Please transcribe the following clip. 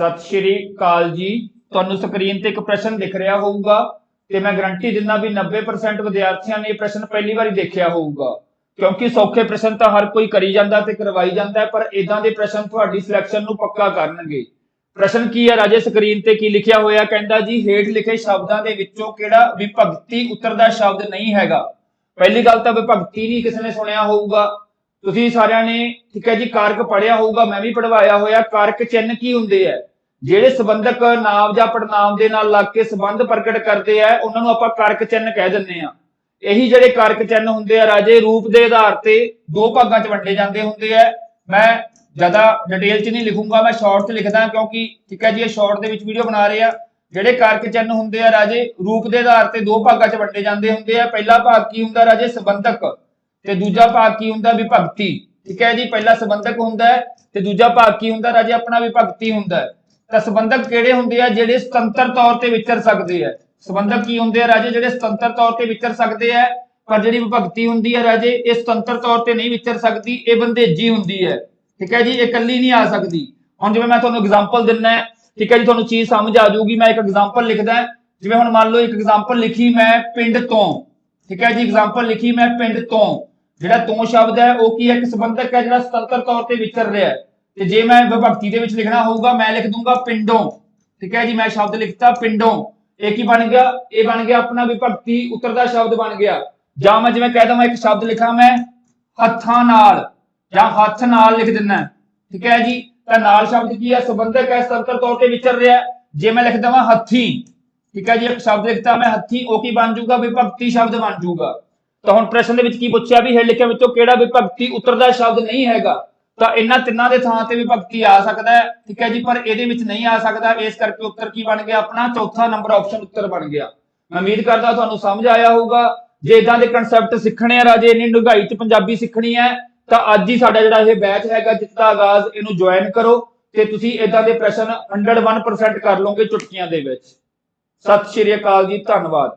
ਸਤਿ ਸ਼੍ਰੀ ਅਕਾਲ ਜੀ। ਤੁਹਾਨੂੰ ਸਕਰੀਨ ਤੇ ਇੱਕ ਪ੍ਰਸ਼ਨ ਦਿਖ ਰਿਹਾ ਹੋਊਗਾ ਤੇ ਮੈਂ ਗਰੰਟੀ ਦਿੰਦਾ ਵੀ 90% ਵਿਦਿਆਰਥੀਆਂ ਨੇ ਇਹ ਪ੍ਰਸ਼ਨ ਪਹਿਲੀ ਵਾਰੀ ਦੇਖਿਆ ਹੋਊਗਾ। ਕਿਉਂਕਿ ਸੌਖੇ ਪ੍ਰਸ਼ਨ ਤਾਂ ਹਰ ਕੋਈ ਕਰੀ ਜਾਂਦਾ ਤੇ ਕਰਵਾਈ ਜਾਂਦਾ, ਪਰ ਇਦਾਂ ਦੇ ਪ੍ਰਸ਼ਨ ਤੁਹਾਡੀ ਸਿਲੈਕਸ਼ਨ ਨੂੰ ਪੱਕਾ ਕਰਨਗੇ। ਪ੍ਰਸ਼ਨ ਕੀ ਹੈ ਰਾਜੇ? ਸਕਰੀਨ ਤੇ ਕੀ ਲਿਖਿਆ ਹੋਇਆ? ਕਹਿੰਦਾ ਜੀ, ਹੇਠ ਲਿਖੇ ਸ਼ਬਦਾਂ ਦੇ ਵਿੱਚੋਂ ਕਿਹੜਾ ਵਿਭਕਤੀ ਉਤਰਦਾ ਸ਼ਬਦ ਨਹੀਂ ਹੈਗਾ? ਪਹਿਲੀ ਗੱਲ ਤਾਂ ਵਿਭਕਤੀ ਨਹੀਂ ਕਿਸੇ ਨੇ ਸੁਣਿਆ ਹੋਊਗਾ। ਤੁਸੀਂ ਸਾਰਿਆਂ ਨੇ, ਠੀਕ ਹੈ ਜੀ, ਕਾਰਕ ਪੜਿਆ ਹੋਊਗਾ, ਮੈਂ ਵੀ ਪੜਵਾਇਆ ਹੋਇਆ। ਕਾਰਕ ਚਿੰਨ੍ਹ ਕੀ ਹੁੰਦੇ ਆ ਜਿਹੜੇ ਸੰਬੰਧਕ ਨਾਮ ਜਾਂ ਪੜਨਾਮ ਦੇ ਨਾਲ ਲੱਗ ਕੇ ਸੰਬੰਧ ਪ੍ਰਗਟ ਕਰਦੇ ਆ, ਉਹਨਾਂ ਨੂੰ ਆਪਾਂ ਕਾਰਕ ਚਿੰਨ੍ਹ ਕਹਿ ਦਿੰਦੇ ਆ। ਇਹੀ ਜਿਹੜੇ ਕਾਰਕ ਚਿੰਨ੍ਹ ਹੁੰਦੇ ਆ ਰਾਜੇ, ਰੂਪ ਦੇ ਆਧਾਰ ਤੇ ਦੋ ਭਾਗਾਂ 'ਚ ਵੰਡੇ ਜਾਂਦੇ ਹੁੰਦੇ ਆ। ਮੈਂ ਜ਼ਿਆਦਾ ਡਿਟੇਲ 'ਚ ਨਹੀਂ ਲਿਖੂੰਗਾ, ਮੈਂ ਸ਼ਾਰਟ 'ਚ ਲਿਖਦਾ ਕਿਉਂਕਿ ਠੀਕ ਹੈ ਜੀ, ਇਹ ਸ਼ਾਰਟ ਦੇ ਵਿੱਚ ਵੀਡੀਓ ਬਣਾ ਰਹੇ ਆ। ਜਿਹੜੇ ਕਾਰਕ ਚਿੰਨ੍ਹ ਹੁੰਦੇ ਆ ਰਾਜੇ, ਰੂਪ ਦੇ ਆਧਾਰ ਤੇ ਦੋ ਭਾਗਾਂ 'ਚ ਵੰਡੇ ਜਾਂਦੇ ਹੁੰਦੇ ਆ। ਪਹਿਲਾ ਭਾਗ ਕੀ ਹੁੰਦਾ ਰਾਜੇ? ਸੰਬੰਧਕ। ਤੇ ਦੂਜਾ ਭਾਗ ਕੀ ਹੁੰਦਾ? ਵਿਭਕਤੀ ਠੀਕ ਹੈ ਜੀ, ਪਹਿਲਾ ਸੰਬੰਧਕ ਹੁੰਦਾ ਹੈ ਤੇ ਦੂਜਾ ਭਾਗ ਕੀ ਹੁੰਦਾ ਰਾਜੇ? ਆਪਣਾ ਵਿਭਕਤੀ ਹੁੰਦਾ ਹੈ। ਤਾਂ ਸੰਬੰਧਕ ਕਿਹੜੇ ਹੁੰਦੇ ਆ ਜਿਹੜੇ ਸੁਤੰਤਰ ਤੌਰ ਤੇ ਵਿਚਰ ਸਕਦੇ ਆ? ਸੰਬੰਧਕ ਕੀ ਹੁੰਦੇ ਆ ਰਾਜੇ ਜਿਹੜੇ ਸੁਤੰਤਰ ਤੌਰ ਤੇ ਵਿਚਰ ਸਕਦੇ ਆ? ਪਰ ਜਿਹੜੀ ਵਿਭਗਤੀ ਹੁੰਦੀ ਹੈ ਰਾਜੇ, ਇਹ ਸੁਤੰਤਰ ਤੌਰ ਤੇ ਨਹੀਂ ਵਿਚਰ ਸਕਦੀ, ਇਹ ਬੰਦੇਜੀ ਹੁੰਦੀ ਹੈ ਠੀਕ ਹੈ ਜੀ, ਇਹ ਇਕੱਲੀ ਨਹੀਂ ਆ ਸਕਦੀ। ਹੁਣ ਜਿਵੇਂ ਮੈਂ ਤੁਹਾਨੂੰ ਐਗਜ਼ਾਮਪਲ ਦਿੰਨਾ ਹੈ, ਠੀਕ ਹੈ ਜੀ, ਤੁਹਾਨੂੰ ਚੀਜ਼ ਸਮਝ ਆ ਜਾਊਗੀ, ਮੈਂ ਇੱਕ ਐਗਜ਼ਾਮਪਲ ਲਿਖਦਾ ਜਿਵੇਂ ਹੁਣ ਮੰਨ ਲਓ ਇੱਕ ਐਗਜ਼ਾਮਪਲ ਲਿਖੀ ਮੈਂ ਪਿੰਡ ਤੋਂ, ਠੀਕ ਹੈ ਜੀ ਐਗਜ਼ਾਮਪਲ ਲਿਖੀ ਮੈਂ ਪਿੰਡ ਤੋਂ। ਜਿਹੜਾ ਤੋਂ ਸ਼ਬਦ ਹੈ, ਉਹ ਕੀ ਹੈ? ਇੱਕ ਸੰਬੰਧਕ ਹੈ ਜਿਹੜਾ ਸੁਤੰਤਰ ਤੌਰ ਤੇ ਵਿਚਰ ਰਿਹਾ ਹੈ। ਤੇ ਜੇ ਮੈਂ ਵਿਭਕਤੀ ਦੇ ਵਿੱਚ ਲਿਖਣਾ ਹੋਊਗਾ, ਮੈਂ ਲਿਖ ਦੂੰਗਾ ਪਿੰਡੋਂ। ਠੀਕ ਹੈ ਜੀ, ਮੈਂ ਸ਼ਬਦ ਲਿਖਤਾ ਪਿੰਡੋਂ। ਇਹ ਕੀ ਬਣ ਗਿਆ? ਇਹ ਬਣ ਗਿਆ ਆਪਣਾ ਵਿਭਕਤੀ ਉੱਤਰਦਾ ਸ਼ਬਦ ਬਣ ਗਿਆ। ਜਾਂ ਮੈਂ ਜਿਵੇਂ ਕਹਿ ਦਵਾਂ, ਇੱਕ ਸ਼ਬਦ ਲਿਖਾਂ ਮੈਂ, ਹੱਥਾਂ ਨਾਲ, ਜਾਂ ਹੱਥ ਨਾਲ ਲਿਖ ਦਿੰਨਾ। ਠੀਕ ਹੈ ਜੀ, ਤਾਂ ਨਾਲ ਸ਼ਬਦ ਕੀ ਹੈ? ਸੰਬੰਧਕ ਹੈ ਸਤੰਤਰ ਤੌਰ ਤੇ ਵਿਚਰ ਰਿਹਾ ਜੇ ਮੈਂ ਲਿਖ ਦਵਾਂ ਹੱਥੀ, ਠੀਕ ਹੈ ਜੀ, ਇੱਕ ਸ਼ਬਦ ਲਿਖਤਾ ਮੈਂ ਹੱਥੀ, ਉਹ ਕੀ ਬਣ ਜਾਊਗਾ? ਵਿਭਕਤੀ ਸ਼ਬਦ ਬਣ ਜਾਊਗਾ। ਤਾਂ ਹੁਣ ਪ੍ਰਸ਼ਨ ਦੇ ਵਿੱਚ ਕੀ ਪੁੱਛਿਆ ਵੀ ਹੇਠ ਲਿਖਿਆ ਵਿੱਚੋਂ ਕਿਹੜਾ ਵਿਭਕਤੀ ਉੱਤਰ ਦਾ ਸ਼ਬਦ ਨਹੀਂ ਹੈਗਾ? ਤਾਂ ਇਹਨਾਂ ਤਿੰਨਾਂ ਦੇ ਥਾਂ ਤੇ ਵੀ ਭਗਤੀ ਆ ਸਕਦਾ ਹੈ, ਠੀਕ ਹੈ ਜੀ, ਪਰ ਇਹਦੇ ਵਿੱਚ ਨਹੀਂ ਆ ਸਕਦਾ, ਇਸ ਕਰਕੇ ਉੱਤਰ ਕੀ ਬਣ ਗਿਆ? ਆਪਣਾ ਚੌਥਾ ਨੰਬਰ ਆਪਸ਼ਨ ਉੱਤਰ ਬਣ ਗਿਆ। ਮੈਂ ਉਮੀਦ ਕਰਦਾ ਤੁਹਾਨੂੰ ਸਮਝ ਆਇਆ ਹੋਊਗਾ। ਜੇ ਇਦਾਂ ਦੇ ਕਨਸੈਪਟ ਸਿੱਖਣੇ ਆ ਰਾਜੇ, ਇੰਨੀ ਡੂੰਘਾਈ ਚ ਪੰਜਾਬੀ ਸਿੱਖਣੀ ਹੈ, ਤਾਂ ਅੱਜ ਹੀ ਸਾਡਾ ਜਿਹੜਾ ਇਹ ਬੈਚ ਹੈਗਾ ਜਿੱਤ ਦਾ ਆਗਾਜ਼, ਇਹਨੂੰ ਜੁਆਇਨ ਕਰੋ ਤੇ ਤੁਸੀਂ ਇਦਾਂ ਦੇ ਪ੍ਰਸ਼ਨ 101% ਕਰ ਲਓਗੇ ਚੁਟਕੀਆਂ ਦੇ ਵਿੱਚ। ਸਤਿ ਸ਼੍ਰੀ ਅਕਾਲ ਜੀ, ਧੰਨਵਾਦ।